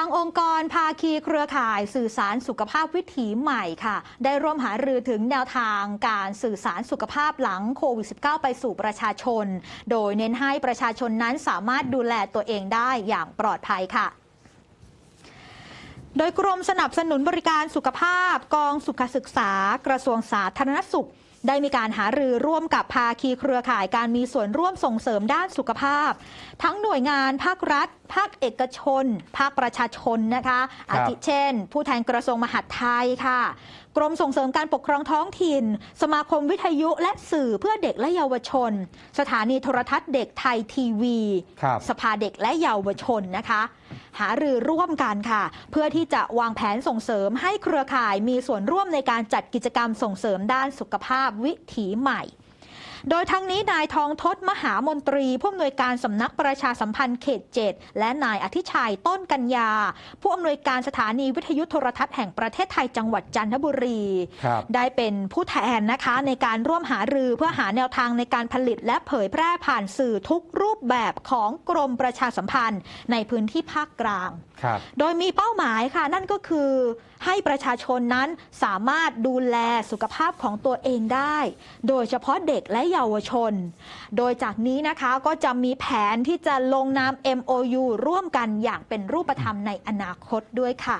างองค์กรภาคีเครือข่ายสื่อสารสุขภาพวิถีใหม่ค่ะ ได้ร่วมหารือถึงแนวทางการสื่อสารสุขภาพหลังโควิด -19 ไปสู่ประชาชน โดยเน้นให้ประชาชนนั้นสามารถดูแลตัวเองได้อย่างปลอดภัยค่ะโดยกรมสนับสนุนบริการสุขภาพกองสุขศึกษากระทรวงสาธารณสุข ได้มีการหารือร่วมกับภาคีเครือข่ายการมีส่วนร่วมส่งเสริมด้านสุขภาพ ทั้งหน่วยงานภาครัฐ ภาคเอกชน ภาคประชาชนนะคะครัอาบทิเช่น ผู้แทนกระทรวงมหาดไทยค่ะ กรมส่งเสริมการปกครองท้องถิ่น สมาคมวิทยุและสื่อเพื่อเด็กและเยาวชน สถานีโทรทัศน์เด็กไทยทีวีครับสภาเด็กและเยาวชนนะคะ หารือร่วมกันค่ะ เพื่อที่จะวางแผนส่งเสริมให้เครือข่ายมีส่วนร่วมในการจัดกิจกรรมส่งเสริมด้านสุขภาพวิถีใหม่ โดยทั้งนี้นายทองทศมหามนตรี ผู้อำนวยการสำนักประชาสัมพันธ์เขต7และนายอธิชัยต้นกัญญา ผู้อำนวยการสถานีวิทยุโทรทัศน์แห่งประเทศไทยจังหวัดจันทบุรีครับได้เป็นผู้แทนนะคะในการร่วมหารือเพื่อหาแนวทางในการผลิตและเผยแพร่ผ่านสื่อทุกรูปแบบของกรมประชาสัมพันธ์ในพื้นที่ภาคกลางครับโดยมีเป้าหมายค่ะ นั่นก็คือให้ประชาชนนั้นสามารถดูแลสุขภาพของตัวเองได้ โดยเฉพาะเด็กและเยาวชน โดยจากนี้นะคะก็จะมีแผนที่จะลงนาม MOU ร่วมกันอย่างเป็นรูปธรรมในอนาคตด้วยค่ะ